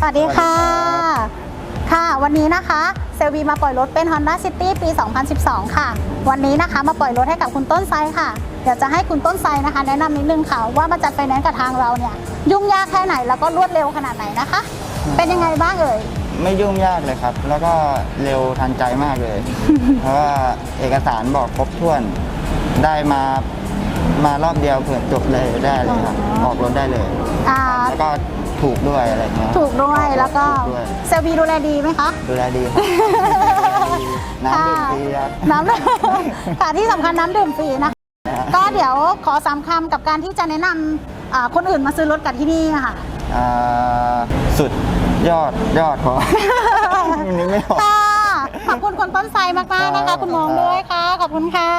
สวัสดีค่ะ ค่ะ วันนี้นะคะเซลวีมาปล่อยรถเป็น Honda City ปี 2012 ค่ะ วันนี้นะคะมาปล่อยรถให้กับคุณต้นไซค่ะ เดี๋ยวจะให้คุณต้นไซนะคะ แนะนำนิดนึงค่ะว่ามาจัดไฟแนนซ์กับทางเราเนี่ย ยุ่งยากแค่ไหนแล้วก็รวดเร็วขนาดไหนนะคะ เป็นยังไงบ้างเอ่ย ไม่ยุ่งยากเลยครับ แล้วก็เร็วทันใจมากเลย เพราะว่าเอกสารบอกครบถ้วนได้มามารอบเดียวเผื่อจบเลยได้เลยครับอ๋อออกรถได้เลย อ่า แล้วก็ ถูกด้วยอะไรเงี้ย ถูกด้วยแล้วก็ถูกด้วย เซลวีดูแลดีไหมคะ ดูแลดีครับน้ำดื่มฟรีครับ น้ำ ค่ะที่สำคัญน้ำดื่มฟรีนะคะก็เดี๋ยวขอสามคำกับการที่จะแนะนำอ่าคนอื่นมาซื้อรถกับที่นี่ค่ะ อ่าสุดยอดยอดพอ นึกไม่ออก ค่ะ ขอบคุณคุณต้นไทรมากๆนะครัคะบคุณมองด้วยค่ะ ขอบคุณค่ะ